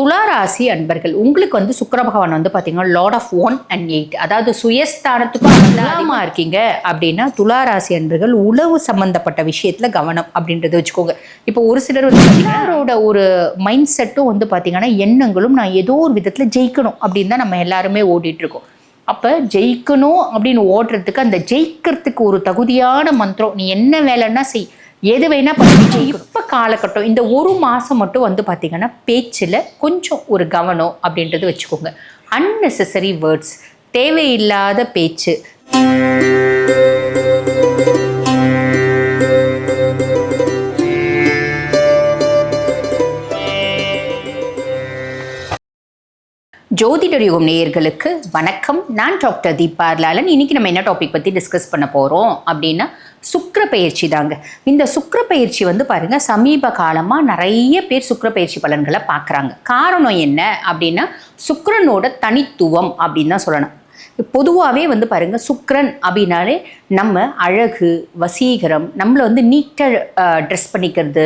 துளாராசி அன்பர்கள் உங்களுக்கு வந்து சுக்கிர பகவான் வந்து பார்த்தீங்கன்னா lord of one and eight அதாவது சுயஸ்தானத்துக்கும் அதிகமாக இருக்கீங்க அப்படின்னா துளாராசி அன்பர்கள் உளவு சம்பந்தப்பட்ட விஷயத்துல கவனம் அப்படின்றத வச்சுக்கோங்க. இப்போ ஒரு சிலர் வந்து எல்லாரோட ஒரு மைண்ட் செட்டும் வந்து பார்த்தீங்கன்னா எண்ணங்களும் நான் ஏதோ ஒரு விதத்துல ஜெயிக்கணும் அப்படின்னு தான் நம்ம எல்லாருமே ஓடிட்டு இருக்கோம். அப்போ ஜெயிக்கணும் அப்படின்னு ஓடுறதுக்கு அந்த ஜெயிக்கிறதுக்கு ஒரு தகுதியான மந்திரம் நீ என்ன வேலைன்னா செய். எது வேணா பண்ணிட்டு இப்போ காலகட்டம் இந்த ஒரு மாதம் மட்டும் வந்து பார்த்திங்கன்னா பேச்சில் கொஞ்சம் ஒரு கவனம் அப்படின்றது வச்சுக்கோங்க. Unnecessary வேர்ட்ஸ் தேவையில்லாத பேச்சு. ஜோதிடர் யுகம் நேயர்களுக்கு வணக்கம். நான் டாக்டர் தீபார்லாலன் லாலன் இன்னைக்கு நம்ம என்ன டாபிக் பற்றி டிஸ்கஸ் பண்ண போகிறோம் அப்படின்னா சுக்கர பயிற்சி தாங்க இந்த சுக்கர பயிற்சி வந்து பாருங்க சமீப காலமாக நிறைய பேர் சுக்கர பயிற்சி பலன்களை பார்க்குறாங்க. காரணம் என்ன அப்படின்னா சுக்கரனோட தனித்துவம் அப்படின்னு தான் சொல்லணும். பொதுவாகவே வந்து பாருங்க சுக்ரன் அப்படின்னாலே நம்ம அழகு வசீகரம் நம்மளை வந்து நீட்டாக ட்ரெஸ் பண்ணிக்கிறது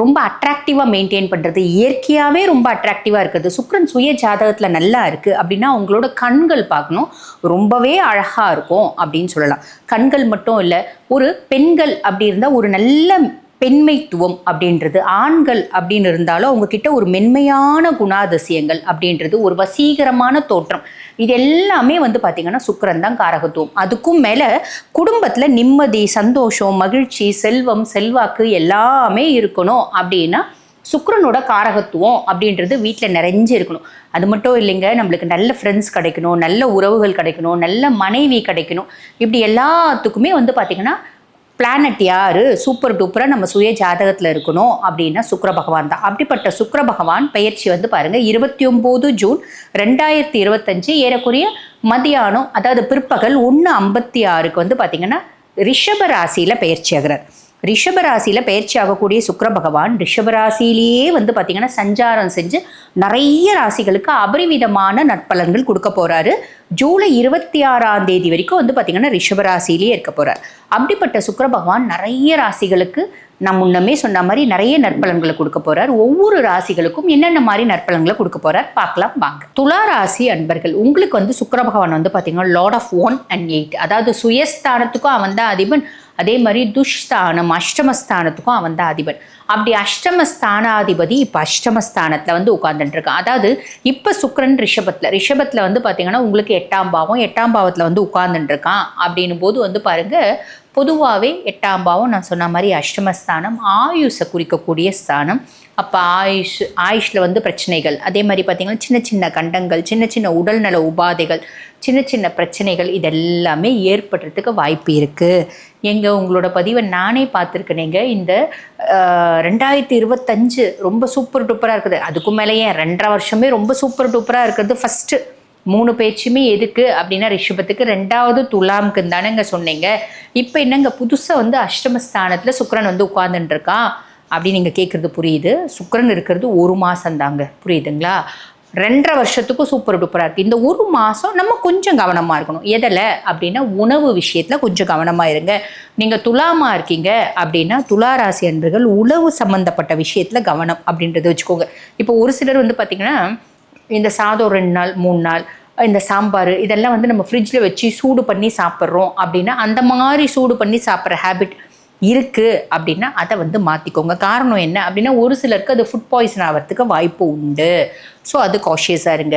ரொம்ப அட்ராக்டிவாக மெயின்டைன் பண்ணுறது இயற்கையாகவே ரொம்ப அட்ராக்டிவாக இருக்கிறது. சுக்ரன் சுய ஜாதகத்தில் நல்லா இருக்குது அப்படின்னா அவங்களோட கண்கள் பார்க்கணும். ரொம்பவே அழகாக இருக்கும் அப்படின்னு சொல்லலாம். கண்கள் மட்டும் இல்லை ஒரு பெண்கள் அப்படி இருந்தால் ஒரு நல்ல பெண்மைத்துவம் அப்படின்றது. ஆண்கள் அப்படின்னு இருந்தாலும் அவங்கக்கிட்ட ஒரு மென்மையான குணாதிசயங்கள் அப்படின்றது ஒரு வசீகரமான தோற்றம். இது எல்லாமே வந்து பார்த்திங்கன்னா சுக்கரன் தான் காரகத்துவம். அதுக்கும் மேலே குடும்பத்தில் நிம்மதி சந்தோஷம் மகிழ்ச்சி செல்வம் செல்வாக்கு எல்லாமே இருக்கணும் அப்படின்னா சுக்கரனோட காரகத்துவம் அப்படின்றது வீட்டில் நிறைஞ்சு இருக்கணும். அது மட்டும் இல்லைங்க நம்மளுக்கு நல்ல ஃப்ரெண்ட்ஸ் கிடைக்கணும் நல்ல உறவுகள் கிடைக்கணும் நல்ல மனைவி கிடைக்கணும். இப்படி எல்லாத்துக்குமே வந்து பார்த்திங்கன்னா பிளானட் யாரு? சூப்பர் டூப்பராக நம்ம சுய ஜாதகத்தில் இருக்கணும் அப்படின்னா சுக்கர பகவான் தான். அப்படிப்பட்ட சுக்கர பகவான் பயிற்சி வந்து பாருங்கள் இருபத்தி ஒம்பது ஜூன் ரெண்டாயிரத்தி இருபத்தஞ்சு ஏறக்குறைய மதியானம் அதாவது பிற்பகல் ஒன்று ஐம்பத்தி ஆறுக்கு வந்து பார்த்திங்கன்னா ரிஷப ராசியில் பயிற்சி ஆகிறார். ரிஷபராசியில் பயிற்சி ஆகக்கூடிய சுக்கிர பகவான் ரிஷபராசிலேயே வந்து பார்த்தீங்கன்னா சஞ்சாரம் செஞ்சு நிறைய ராசிகளுக்கு அபரிவிதமான நற்பலன்கள் கொடுக்க போகிறாரு ஜூலை இருபத்தி ஆறாம் தேதி வரைக்கும் வந்து பார்த்தீங்கன்னா ரிஷபராசிலேயே இருக்க போகிறார் அப்படிப்பட்ட சுக்கர பகவான் நிறைய ராசிகளுக்கு நான் முன்னமே சொன்ன மாதிரி நிறைய நற்பலன்களை கொடுக்க போகிறார் ஒவ்வொரு ராசிகளுக்கும் என்னென்ன மாதிரி நற்பலன்களை கொடுக்க போகிறார் பார்க்கலாம் வாங்க. துலா ராசி அன்பர்கள் உங்களுக்கு வந்து சுக்கர பகவான் வந்து பார்த்தீங்கன்னா lord of one and eight அதாவது சுயஸ்தானத்துக்கும் அவன் தான் அதிபன். அதே மாதிரி துஷ்தானம் அஷ்டமஸ்தானத்துக்கும் அவன் தான் அதிபன். அப்படி அஷ்டமஸ்தானாதிபதி இப்போ அஷ்டமஸ்தானத்தில் வந்து உட்காந்துட்டு இருக்கான். அதாவது இப்போ சுக்கரன் ரிஷபத்தில் ரிஷபத்தில் வந்து பார்த்தீங்கன்னா உங்களுக்கு எட்டாம் பாவம் எட்டாம் பாவத்தில் வந்து உட்காந்துட்டு இருக்கான் அப்படின்னும் போது வந்து பாருங்க பொதுவாகவே எட்டாம் பாவம் நான் சொன்ன மாதிரி அஷ்டமஸ்தானம் ஆயுஷை குறிக்கக்கூடிய ஸ்தானம் அப்போ ஆயுஷ் ஆயுஷில் வந்து பிரச்சனைகள். அதே மாதிரி பார்த்தீங்கன்னா சின்ன சின்ன கண்டங்கள் சின்ன சின்ன உடல்நல உபாதைகள் சின்ன சின்ன பிரச்சனைகள் இதெல்லாமே ஏற்படுறதுக்கு வாய்ப்பு இருக்குது எங்கள் உங்களோட பதிவை நானே பார்த்துருக்கேனேங்க இந்த ரெண்டாயிரத்தி இருபத்தஞ்சு ரொம்ப சூப்பர் டூப்பராக இருக்குது. அதுக்கும் மேலே ஏன் ரெண்டரை வருஷமே ரொம்ப சூப்பர் டூப்பராக இருக்கிறது? ஃபஸ்ட்டு மூணு பேச்சுமே எதுக்கு அப்படின்னா ரிஷபத்துக்கு ரெண்டாவது துலாமுக்கு தானேங்க சொன்னீங்க. இப்போ என்னங்க புதுசாக வந்து அஷ்டமஸ்தானத்தில் சுக்கரன் வந்து உட்காந்துட்டுருக்கான் அப்படின்னு நீங்கள் கேட்குறது புரியுது. சுக்கரன் இருக்கிறது ஒரு மாதம் தாங்க. புரியுதுங்களா? ரெண்டரை வருஷத்துக்கும் சூப்பர் டூப்பராக இருக்குது இந்த ஒரு மாதம் நம்ம கொஞ்சம் கவனமாக இருக்கணும். எதில்? அப்படின்னா உணவு விஷயத்தில் கொஞ்சம் கவனமாக இருங்க. நீங்கள் துலாமா இருக்கீங்க அப்படின்னா துலா ராசி அன்பர்கள் உணவு சம்மந்தப்பட்ட விஷயத்தில் கவனம் அப்படின்றத வச்சுக்கோங்க. இப்போ ஒரு சிலர் வந்து பார்த்திங்கன்னா இந்த சாதம் ரெண்டு நாள் மூணு நாள் இந்த சாம்பார் இதெல்லாம் வந்து நம்ம ஃப்ரிட்ஜில் வச்சு சூடு பண்ணி சாப்பிட்றோம் அப்படின்னா அந்த மாதிரி சூடு பண்ணி சாப்பிட்ற ஹேபிட் இருக்குது அப்படின்னா அதை வந்து மாற்றிக்கோங்க காரணம் என்ன அப்படின்னா ஒரு சிலருக்கு அது ஃபுட் பாய்சன் ஆகிறதுக்கு வாய்ப்பு உண்டு. ஸோ அது காஷியஸாக இருங்க.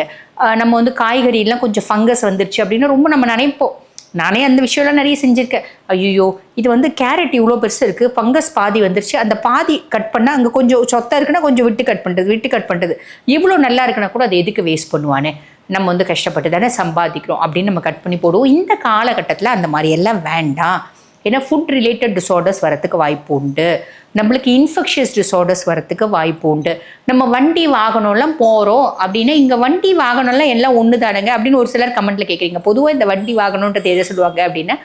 நம்ம வந்து காய்கறியெல்லாம் கொஞ்சம் ஃபங்கஸ் வந்துருச்சு அப்படின்னா ரொம்ப நம்ம நினைப்போம். நானே அந்த விஷயம்லாம் நிறைய செஞ்சுருக்கேன். ஐயோ இது வந்து கேரட் இவ்வளோ பெருசு இருக்குது ஃபங்கஸ் பாதி வந்துருச்சு அந்த பாதி கட் பண்ணால் அங்கே கொஞ்சம் சொத்தாக இருக்குன்னா கொஞ்சம் விட்டு கட் பண்ணுறது விட்டு கட் பண்ணுறது இவ்வளோ நல்லா இருக்குன்னா கூட அதை எதுக்கு வேஸ்ட் பண்ணுவானே? நம்ம வந்து கஷ்டப்பட்டு தானே சம்பாதிக்கிறோம் அப்படின்னு நம்ம கட் பண்ணி போடுவோம். இந்த காலகட்டத்தில் அந்த மாதிரி எல்லாம் வேண்டாம். ஏன்னா ஃபுட் ரிலேட்டட் டிசார்டர்ஸ் வரத்துக்கு வாய்ப்பு உண்டு. நம்மளுக்கு இன்ஃபெக்ஷியஸ் டிசார்டர்ஸ் வரத்துக்கு வாய்ப்பு உண்டு. நம்ம வண்டி வாகனம்லாம் போகிறோம் அப்படின்னா இங்கே வண்டி வாகனம்லாம் எல்லாம் ஒன்று தானுங்க அப்படின்னு ஒரு சிலர் கமெண்ட்டில் கேட்குறீங்க பொதுவாக இந்த வண்டி வாகனம்ன்றது எதை சொல்லுவாங்க அப்படின்னா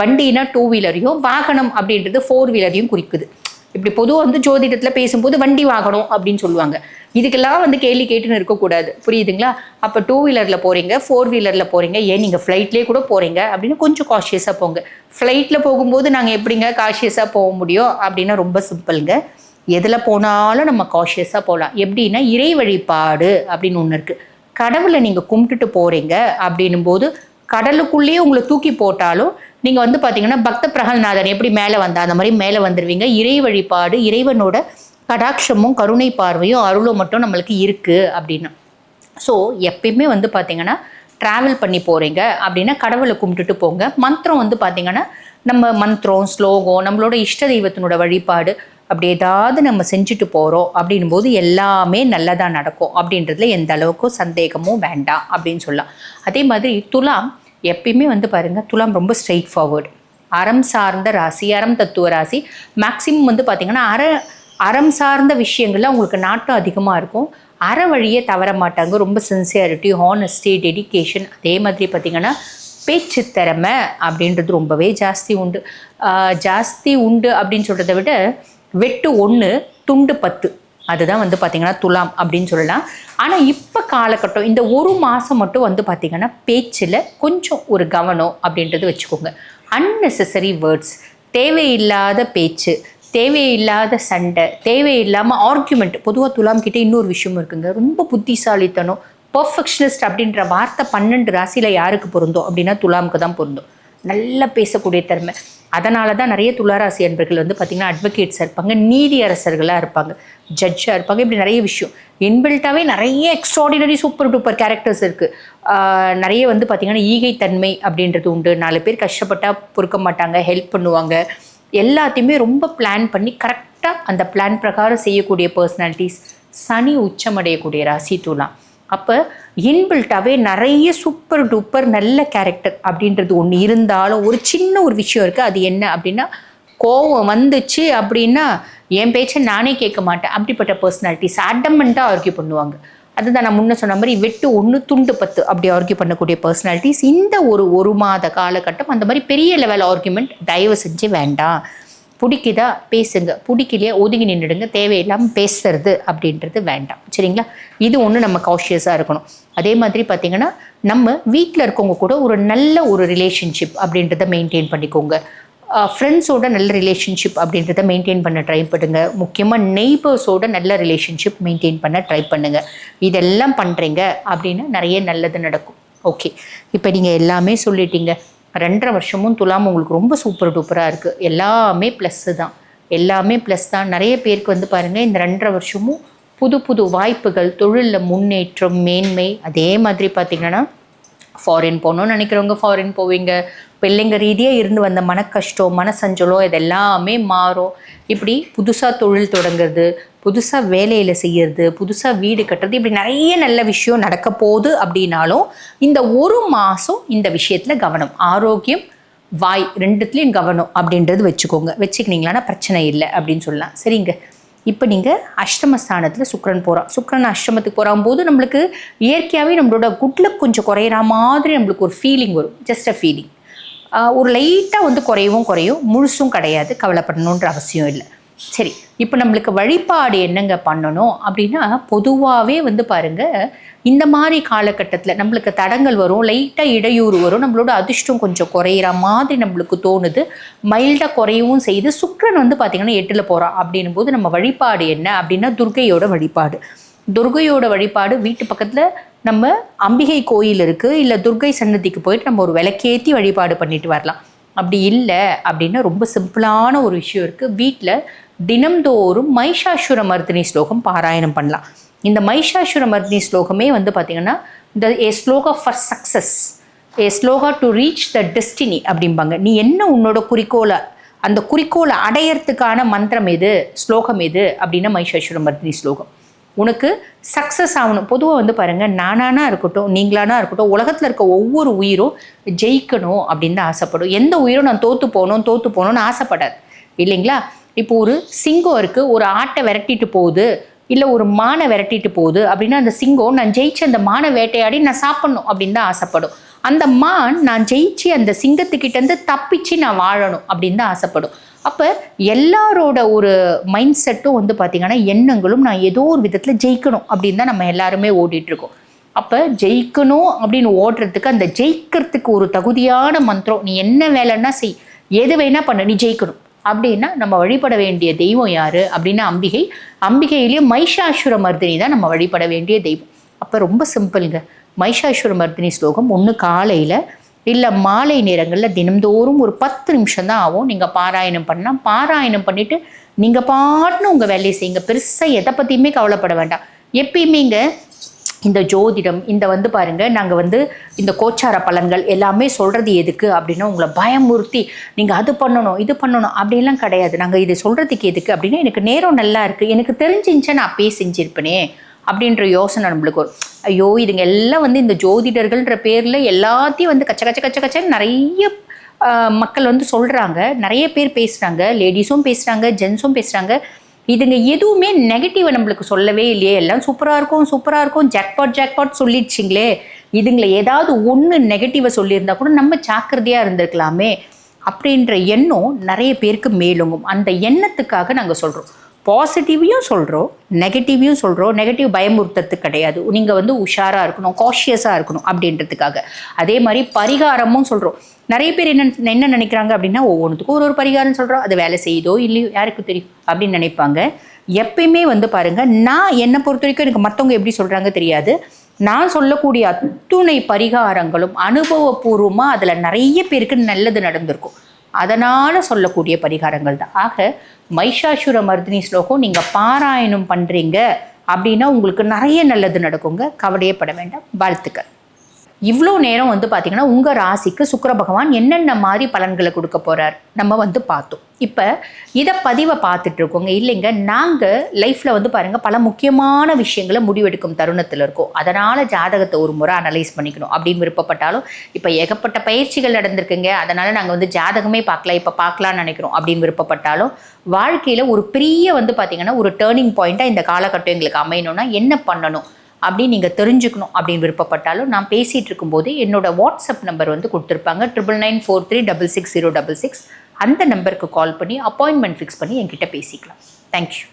வண்டினா டூ வீலரையும் வாகனம் அப்படின்றது ஃபோர் வீலரையும் குறிக்குது. இப்படி பொதுவாக வந்து ஜோதிடத்தில் பேசும்போது வண்டி வாங்கணும் அப்படின்னு சொல்லுவாங்க. இதுக்கெல்லாம் வந்து கேள்வி கேட்டுன்னு இருக்கக்கூடாது. புரியுதுங்களா? அப்போ டூ வீலரில் போகிறீங்க ஃபோர் வீலரில் போகிறீங்க ஏன் நீங்கள் ஃப்ளைட்லேயே கூட போகிறீங்க அப்படின்னு கொஞ்சம் காஷியஸாக போங்க. ஃப்ளைட்டில் போகும்போது நாங்கள் எப்படிங்க காஷியஸாக போக முடியும்? அப்படின்னா ரொம்ப சிம்பிளுங்க எதில் போனாலும் நம்ம காஷியஸாக போகலாம் எப்படின்னா இறை வழிபாடு அப்படின்னு ஒன்று இருக்குது கடவுளை நீங்கள் கும்பிட்டுட்டு போகிறீங்க அப்படின்னும் போது கடலுக்குள்ளேயே உங்களை தூக்கி போட்டாலும் நீங்கள் வந்து பார்த்தீங்கன்னா பக்த பிரகல்நாதன் எப்படி மேலே வந்தா அந்த மாதிரி மேலே வந்துடுவீங்க இறை வழிபாடு இறைவனோட கடாட்சமும் கருணை பார்வையும் அருளும் மட்டும் நம்மளுக்கு இருக்குது அப்படின்னு. ஸோ எப்பயுமே வந்து பார்த்தீங்கன்னா ட்ராவல் பண்ணி போகிறீங்க அப்படின்னா கடவுளை கும்பிட்டுட்டு போங்க. மந்திரம் வந்து பார்த்தீங்கன்னா நம்ம மந்திரம் ஸ்லோகம் நம்மளோட இஷ்ட தெய்வத்தினோட வழிபாடு அப்படி ஏதாவது நம்ம செஞ்சுட்டு போகிறோம் அப்படின்னும் போது எல்லாமே நல்லதாக நடக்கும் அப்படின்றதுல எந்த அளவுக்கும் சந்தேகமும் வேண்டாம் அப்படின்னு சொல்லலாம். அதே மாதிரி துலாம் எப்பயுமே வந்து பாருங்க துலாம் ரொம்ப ஸ்ட்ரெயிட் ஃபார்வர்டு அறம் சார்ந்த ராசி அறம் தத்துவ ராசி மேக்சிமம் வந்து பார்த்திங்கன்னா அற அறம் சார்ந்த விஷயங்கள்ல உங்களுக்கு நாட்டம் அதிகமாக இருக்கும். அற வழியே தவற மாட்டாங்க ரொம்ப சின்சியாரிட்டி ஹானஸ்டி டெடிகேஷன் அதே மாதிரி பார்த்திங்கன்னா பேச்சு திறமை அப்படின்றது ரொம்பவே ஜாஸ்தி உண்டு. ஜாஸ்தி உண்டு அப்படின்னு சொல்கிறத விட வெட்டு ஒன்று துண்டு பத்து. அதுதான் வந்து பார்த்திங்கன்னா துலாம் அப்படின்னு சொல்லலாம். ஆனால் இப்போ காலகட்டம் இந்த ஒரு மாதம் மட்டும் வந்து பார்த்திங்கன்னா பேச்சில் கொஞ்சம் ஒரு கவனம் அப்படின்றது வச்சுக்கோங்க. Unnecessary வேர்ட்ஸ் தேவையில்லாத பேச்சு தேவையில்லாத சண்டை தேவையில்லாமல் ஆர்குமெண்ட் பொதுவாக துலாம் கிட்டே இன்னொரு விஷயம் இருக்குங்க. ரொம்ப புத்திசாலித்தனம் பர்ஃபெக்ஷனிஸ்ட் அப்படின்ற வார்த்தை பன்னெண்டு ராசியில் யாருக்கு பொருந்தோம்? அப்படின்னா துலாமுக்கு தான் பொருந்தும். நல்லா பேசக்கூடிய திறமை. அதனால தான் நிறைய துளாராசி அன்பர்கள் வந்து பார்த்திங்கன்னா அட்வொகேட்ஸாக இருப்பாங்க நீதி அரசர்களாக இருப்பாங்க ஜட்ஜாக இருப்பாங்க இப்படி நிறைய விஷயம். இன்பில்ட்டாகவே நிறைய எக்ஸ்ட்ராடினரி சூப்பர் டூப்பர் கேரக்டர்ஸ் இருக்குது நிறைய வந்து பார்த்திங்கன்னா ஈகைத்தன்மை அப்படின்றது உண்டு. நாலு பேர் கஷ்டப்பட்டால் பொறுக்க மாட்டாங்க ஹெல்ப் பண்ணுவாங்க. எல்லாத்தையுமே ரொம்ப பிளான் பண்ணி கரெக்டாக அந்த பிளான் பிரகாரம் செய்யக்கூடிய பர்சனாலிட்டிஸ் சனி உச்சமடையக்கூடிய ராசி துலாம். அப்போ இன்பில்ட்டாகவே நிறைய சூப்பர் டூப்பர் நல்ல கேரக்டர் அப்படின்றது ஒன்று இருந்தாலும் ஒரு சின்ன ஒரு விஷயம் இருக்குது அது என்ன அப்படின்னா கோவம் வந்துச்சு அப்படின்னா என் பேச்சை நானே கேட்க மாட்டேன். அப்படிப்பட்ட பர்சனாலிட்டிஸ் அடமெண்ட்டாக ஆர்கியூ பண்ணுவாங்க. அதுதான் நான் முன்ன சொன்ன மாதிரி வெட்டு ஒன்று துண்டு பத்து அப்படி ஆர்கியூ பண்ணக்கூடிய பர்சனாலிட்டிஸ் இந்த ஒரு ஒரு மாத காலகட்டம் அந்த மாதிரி பெரிய லெவல் ஆர்கியூமெண்ட் தயவு செஞ்சு வேண்டாம். பிடிக்குதா பேசுங்க. பிடிக்கலையா ஒதுங்கி நின்றுடுங்க. தேவையில்லாமல் பேசுறது அப்படின்றது வேண்டாம். சரிங்களா? இது ஒன்று நம்ம காஷியஸாக இருக்கணும். அதே மாதிரி பார்த்தீங்கன்னா நம்ம வீட்டில் இருக்கவங்க கூட ஒரு நல்ல ஒரு ரிலேஷன்ஷிப் அப்படின்றத மெயின்டைன் பண்ணிக்கோங்க. ஃப்ரெண்ட்ஸோட நல்ல ரிலேஷன்ஷிப் அப்படின்றத மெயின்டைன் பண்ண ட்ரை பண்ணுங்க. முக்கியமாக நெய்பர்ஸோட நல்ல ரிலேஷன்ஷிப் மெயின்டைன் பண்ண ட்ரை பண்ணுங்க. இதெல்லாம் பண்ணுறீங்க அப்படின்னா நிறைய நல்லது நடக்கும். ஓகே இப்போ நீங்கள் எல்லாமே சொல்லிட்டீங்க. ரெண்டரை வருஷமும் துலாம் உங்களுக்கு ரொம்ப சூப்பர் டூப்பராக இருக்குது எல்லாமே ப்ளஸ்ஸு தான். எல்லாமே ப்ளஸ் தான். நிறைய பேருக்கு வந்து பாருங்கள் இந்த ரெண்டரை வருஷமும் புது புது வாய்ப்புகள் தொழிலில் முன்னேற்றம் மேன்மை அதே மாதிரி பார்த்திங்கன்னா ஃபாரின் போகணும்னு நினைக்கிறவங்க ஃபாரின் போவீங்க. பிள்ளைங்க ரீதியாக இருந்து வந்த மன கஷ்டம் மனசஞ்சலம் இதெல்லாமே மாறும். இப்படி புதுசாக தொழில் தொடங்குறது புதுசாக வேலையில் செய்கிறது புதுசாக வீடு கட்டுறது இப்படி நிறைய நல்ல விஷயம் நடக்க போகுது அப்படின்னாலும் இந்த ஒரு மாதம் இந்த விஷயத்தில் கவனம். ஆரோக்கியம் வாய் ரெண்டுத்துலேயும் கவனம் அப்படின்றது வச்சுக்கோங்க. வச்சுக்கினீங்களான்னா பிரச்சனை இல்லை அப்படின்னு சொல்லலாம். சரிங்க. இப்போ நீங்கள் அஷ்டமஸ்தானத்தில் சுக்கரன் போகிறோம் சுக்கரன் அஷ்டமத்துக்கு போகிற போது நம்மளுக்கு இயற்கையாகவே நம்மளோட குட்லக் கொஞ்சம் குறையிற மாதிரி நம்மளுக்கு ஒரு ஃபீலிங் வரும். ஜஸ்ட் அ ஃபீலிங் ஒரு லைட்டாக வந்து குறையவும் குறையும். முழுசும் கிடையாது. கவலைப்படணுன்ற அவசியம் இல்லை. சரி இப்போ நம்மளுக்கு வழிபாடு என்னங்க பண்ணணும் அப்படின்னா பொதுவாகவே வந்து பாருங்க இந்த மாதிரி காலகட்டத்தில் நம்மளுக்கு தடங்கள் வரும் லைட்டாக இடையூறு வரும் நம்மளோட அதிர்ஷ்டம் கொஞ்சம் குறையிற மாதிரி நம்மளுக்கு தோணுது மைல்டாக குறையவும் செய்து சுக்கிரன் வந்து பார்த்திங்கன்னா எட்டில் போகிறான் அப்படின்னும் போது நம்ம வழிபாடு என்ன அப்படின்னா துர்கையோட வழிபாடு. துர்கையோட வழிபாடு வீட்டு பக்கத்தில் நம்ம அம்பிகை கோயில் இருக்குது இல்லை துர்கை சன்னதிக்கு போயிட்டு நம்ம ஒரு விளக்கேற்றி வழிபாடு பண்ணிட்டு வரலாம். அப்படி இல்லை அப்படின்னா ரொம்ப சிம்பிளான ஒரு விஷயம் இருக்குது வீட்டில் தினம்தோறும் மைஷாசுர மர்தினி ஸ்லோகம் பாராயணம் பண்ணலாம். இந்த மைஷாசுர மர்தினி ஸ்லோகமே வந்து பார்த்திங்கன்னா the a shloka for success a shloka to reach the destiny அப்படிம்பாங்க. நீ என்ன உன்னோட குறிக்கோளை அந்த குறிக்கோளை அடையறதுக்கான மந்திரம் எது ஸ்லோகம் எது அப்படின்னா மைஷாசுர மர்தினி ஸ்லோகம். உனக்கு சக்ஸஸ் ஆகணும். பொதுவாக வந்து பாருங்கள் நானானா இருக்கட்டும் நீங்களானா இருக்கட்டும் உலகத்தில் இருக்க ஒவ்வொரு உயிரும் ஜெயிக்கணும் அப்படின்னு தான் ஆசைப்படும். எந்த உயிரும் நான் தோற்று போகணும் தோற்று போகணும்னு ஆசைப்படாது. இல்லைங்களா? இப்போ ஒரு சிங்கம் இருக்குது ஒரு ஆட்டை விரட்டிட்டு போகுது இல்லை ஒரு மானை விரட்டிட்டு போகுது அப்படின்னா அந்த சிங்கம் நான் ஜெயிச்சு அந்த மானை வேட்டையாடி நான் சாப்பிட்ணும் அப்படின்னு தான் ஆசைப்படும். அந்த மான் நான் ஜெயிச்சு அந்த சிங்கத்துக்கிட்டேருந்து தப்பிச்சு நான் வாழணும் அப்படின்னு தான் ஆசைப்படும். அப்போ எல்லாரோட ஒரு மைண்ட் செட்டும் வந்து பார்த்திங்கன்னா எண்ணங்களும் நான் ஏதோ ஒரு விதத்தில் ஜெயிக்கணும் அப்படின்னு தான் நம்ம எல்லாருமே ஓடிட்டுருக்கோம் அப்போ ஜெயிக்கணும் அப்படின்னு ஓடுறதுக்கு அந்த ஜெயிக்கிறதுக்கு ஒரு தகுதியான மந்திரம் நீ என்ன வேலைன்னா செய் எது வேணா பண்ண நீ ஜெயிக்கணும். அப்படின்னா நம்ம வழிபட வேண்டிய தெய்வம் யாரு அப்படின்னா அம்பிகை. அம்பிகையிலேயே மைஷாசுர மர்தினி தான் நம்ம வழிபட வேண்டிய தெய்வம். அப்போ ரொம்ப சிம்பிளுங்க. மைஷாசுர மர்தினி ஸ்லோகம் ஒன்று காலையில் இல்லை மாலை நேரங்களில் தினம்தோறும் ஒரு பத்து நிமிஷம் தான் ஆகும். நீங்கள் பாராயணம் பண்ணால் பாராயணம் பண்ணிவிட்டு நீங்கள் பாட்டுன்னு உங்கள் வேலையை செய்யுங்க. பெருசாக எதை பற்றியுமே கவலைப்பட வேண்டாம். எப்பயுமேங்க இந்த ஜோதிடம் இந்த வந்து பாருங்கள் நாங்கள் வந்து இந்த கோச்சார பலன்கள் எல்லாமே சொல்கிறது எதுக்கு அப்படின்னா உங்களை பயமுறுத்தி நீங்கள் அது பண்ணணும் இது பண்ணணும் அப்படிலாம் கிடையாது. நாங்கள் இது சொல்கிறதுக்கு எதுக்கு அப்படின்னா எனக்கு நேரம் நல்லா இருக்குது எனக்கு தெரிஞ்சிருந்துச்சா நான் அப்பயே செஞ்சுருப்பேனே. அப்படின்ற யோசனை நம்மளுக்கு வரும். ஐயோ இதுங்க எல்லாம் வந்து இந்த ஜோதிடர்கள்ன்ற பேரில் எல்லாத்தையும் வந்து கச்ச கச்ச கச்ச கச்சன்னு நிறைய மக்கள் வந்து சொல்கிறாங்க நிறைய பேர் பேசுகிறாங்க லேடிஸும் பேசுகிறாங்க ஜென்ஸும் பேசுகிறாங்க இதுங்க எதுவுமே நெகட்டிவை நம்மளுக்கு சொல்லவே இல்லையே. எல்லாம் சூப்பராக இருக்கும் சூப்பராக இருக்கும். ஜாக்பாட் ஜாக்பாட் சொல்லிடுச்சிங்களே. இதுங்களை ஏதாவது ஒன்று நெகட்டிவை சொல்லியிருந்தா கூட நம்ம ஜாக்கிரதையாக இருந்திருக்கலாமே அப்படின்ற எண்ணம் நிறைய பேருக்கு மேலுங்கும். அந்த எண்ணத்துக்காக நாங்கள் சொல்கிறோம் பாசிட்டிவையும் சொல்கிறோம் நெகட்டிவையும் சொல்கிறோம் நெகட்டிவ் பயமுறுத்துறதுக்கு கிடையாது. நீங்கள் வந்து உஷாராக இருக்கணும் காஷியஸாக இருக்கணும் அப்படின்றதுக்காக. அதே மாதிரி பரிகாரமும் சொல்கிறோம் நிறைய பேர் என்ன என்ன நினைக்கிறாங்க அப்படின்னா ஒவ்வொன்றுத்துக்கும் ஒரு ஒரு பரிகாரம் சொல்கிறோம் அது வேலை செய்யுதோ இல்லையோ யாருக்கு தெரியும் அப்படின்னு நினைப்பாங்க. எப்பயுமே வந்து பாருங்கள் நான் என்னை பொறுத்த வரைக்கும் எனக்கு மற்றவங்க எப்படி சொல்கிறாங்க தெரியாது. நான் சொல்லக்கூடிய அத்துணை பரிகாரங்களும் அனுபவபூர்வமாக அதில் நிறைய பேருக்கு நல்லது நடந்திருக்கும். அதனால் சொல்லக்கூடிய பரிகாரங்கள் தான். ஆக மைஷாசுர மர்தினி ஸ்லோகம் நீங்கள் பாராயணம் பண்ணுறீங்க அப்படின்னா உங்களுக்கு நிறைய நல்லது நடக்குங்க. கவலையப்பட வேண்டாம். வாழ்த்துக்கள். இவ்வளோ நேரம் வந்து பார்த்தீங்கன்னா உங்கள் ராசிக்கு சுக்கர பகவான் என்னென்ன மாதிரி பலன்களை கொடுக்க போகிறார் நம்ம வந்து பார்த்தோம். இப்போ இதை பதிவை பார்த்துட்டு இருக்கோங்க. இல்லைங்க நாங்கள் லைஃப்பில் வந்து பாருங்கள் பல முக்கியமான விஷயங்களை முடிவெடுக்கும் தருணத்தில் இருக்கோம். அதனால் ஜாதகத்தை ஒரு முறை அனலைஸ் பண்ணிக்கணும். அப்படின்னு விருப்பப்பட்டாலும் இப்போ ஏகப்பட்ட பயிற்சிகள் நடந்திருக்குங்க. அதனால் நாங்கள் வந்து ஜாதகமே பார்க்கல. இப்போ பார்க்கலாம்னு நினைக்கிறோம். அப்படின்னு விருப்பப்பட்டாலும் வாழ்க்கையில் ஒரு பெரிய வந்து பார்த்திங்கன்னா ஒரு டேர்னிங் பாயிண்ட்டாக இந்த காலகட்டம் எங்களுக்கு அமையணும்னா என்ன பண்ணணும்? அப்படின்னு நீங்கள் தெரிஞ்சுக்கணும் அப்படின்னு விருப்பப்பட்டாலும் நான் பேசிகிட்டு இருக்கும்போது என்னோட வாட்ஸ்அப் நம்பர் வந்து கொடுத்துருப்பாங்க. Triple nine four three double six zero double six அந்த நம்பருக்கு கால் பண்ணி அப்பாயின்மெண்ட் ஃபிக்ஸ் பண்ணி என்கிட்ட பேசிக்கலாம். தேங்க்யூ